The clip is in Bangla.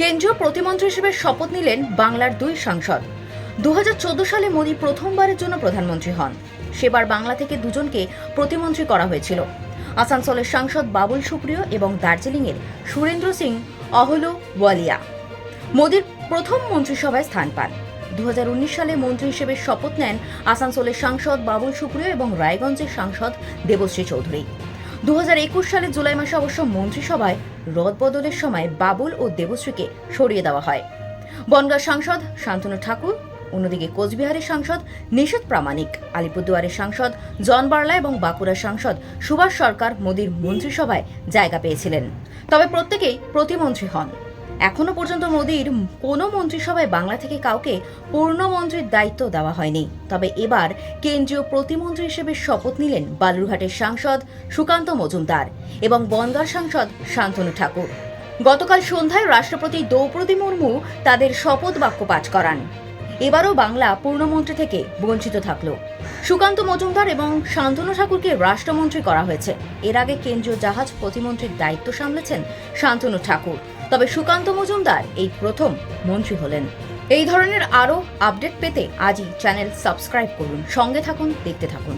কেন্দ্রীয় প্রতিমন্ত্রী হিসেবে শপথ নিলেন বাংলার দুই সাংসদ। দু হাজার চোদ্দ সালে মোদী প্রথমবারের জন্য প্রধানমন্ত্রী হন। সেবার বাংলা থেকে দুজনকে প্রতিমন্ত্রী করা হয়েছিল। আসানসোলের সাংসদ বাবুল সুপ্রিয় এবং দার্জিলিংয়ের সুরেন্দ্র সিং অহলো ওয়ালিয়া। মোদীর প্রথম মন্ত্রিসভায় স্থান পান। দু হাজার উনিশ সালে মন্ত্রী হিসেবে শপথ নেন আসানসোলের সাংসদ বাবুল সুপ্রিয় এবং রায়গঞ্জের সাংসদ দেবশ্রী চৌধুরী। দু সালের জুলাই মাসে অবশ্য মন্ত্রিসভায় রদবদলের সময় বাবুল ও দেবশ্রীকে সরিয়ে দেওয়া হয়। বনগাঁ সাংসদ শান্তনু ঠাকুর, অন্যদিকে কোচবিহারের সাংসদ নিষেধ প্রামাণিক, আলিপুরদুয়ারের সাংসদ জন বার্লা এবং বাঁকুড়ার সাংসদ সুভাষ সরকার মোদীর মন্ত্রিসভায় জায়গা পেয়েছিলেন। তবে প্রত্যেকেই প্রতিমন্ত্রী হন। এখনও পর্যন্ত মোদীর কোনো মন্ত্রিসভায় বাংলা থেকে কাউকে পূর্ণমন্ত্রীর দায়িত্ব দেওয়া হয়নি। তবে এবার কেন্দ্রীয় প্রতিমন্ত্রী হিসেবে শপথ নিলেন বালুরঘাটের সাংসদ সুকান্ত মজুমদার এবং বনগাঁ সাংসদ শান্তনু ঠাকুর। গতকাল সন্ধ্যায় রাষ্ট্রপতি দ্রৌপদী মুর্মু তাদের শপথ বাক্য পাঠ করান। এবারও বাংলা পূর্ণমন্ত্রী থেকে বঞ্চিত থাকল। সুকান্ত মজুমদার এবং শান্তনু ঠাকুরকে রাষ্ট্রমন্ত্রী করা হয়েছে। এর আগে কেন্দ্রীয় জাহাজ প্রতিমন্ত্রীর দায়িত্ব সামলেছেন শান্তনু ঠাকুর। তবে সুকান্ত মজুমদার এই প্রথম মন্ত্রী হলেন। এই ধরনের আরও আপডেট পেতে আজই চ্যানেল সাবস্ক্রাইব করুন। সঙ্গে থাকুন, দেখতে থাকুন।